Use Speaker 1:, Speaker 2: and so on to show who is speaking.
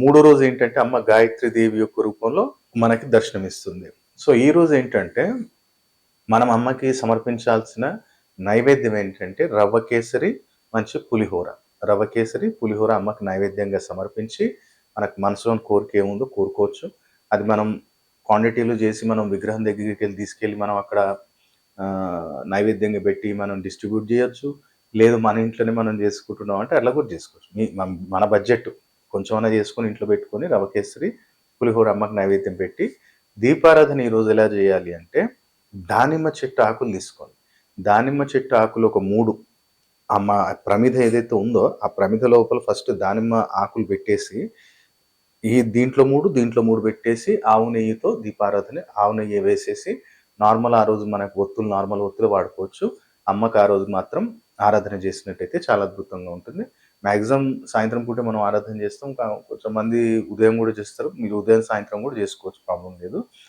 Speaker 1: మూడో రోజు ఏంటంటే అమ్మ గాయత్రి దేవి యొక్క రూపంలో మనకి దర్శనమిస్తుంది. సో ఈ రోజు ఏంటంటే మనం అమ్మకి సమర్పించాల్సిన నైవేద్యం ఏంటంటే రవ్వ కేసరి మంచి పులిహోర. రవ్వ కేసరి పులిహోర అమ్మకి నైవేద్యంగా సమర్పించి మనకు మనసులోని కోరిక ఏముందో కోరుకోవచ్చు. అది మనం క్వాంటిటీలు చేసి మనం విగ్రహం దగ్గరికి వెళ్ళి తీసుకెళ్ళి మనం అక్కడ నైవేద్యంగా పెట్టి మనం డిస్ట్రిబ్యూట్ చేయొచ్చు. లేదు మన ఇంట్లోనే మనం చేసుకుంటున్నాం అంటే అట్లా కూడా చేసుకోవచ్చు. మీ మన బడ్జెట్ కొంచెమైనా చేసుకొని ఇంట్లో పెట్టుకొని రవ్వ కేసరి పులిహోర అమ్మకి నైవేద్యం పెట్టి దీపారాధన ఈరోజు ఎలా చేయాలి అంటే దానిమ్మ చెట్టు ఆకులు తీసుకోండి దానిమ్మ చెట్టు ఆకులు ఒక మూడు అమ్మ ప్రమిద ఏదైతే ఉందో ఆ ప్రమిద లోపల ఫస్ట్ దానిమ్మ ఆకులు పెట్టేసి ఈ దీంట్లో మూడు దీంట్లో మూడు పెట్టేసి ఆవు నెయ్యితో దీపారాధన ఆవు నెయ్యి వేసేసి నార్మల్ ఆ రోజు మనకు ఒత్తులు నార్మల్ ఒత్తులు వాడుకోవచ్చు. అమ్మకి ఆ రోజు మాత్రం ఆరాధన చేసినట్టయితే చాలా అద్భుతంగా ఉంటుంది. మ్యాక్సిమం సాయంత్రం పూట మనం ఆరాధన చేస్తాం. కా- కొంచెం మంది ఉదయం కూడా చేస్తారు. మీరు ఉదయం సాయంత్రం కూడా చేసుకోవచ్చు. ప్రాబ్లం లేదు.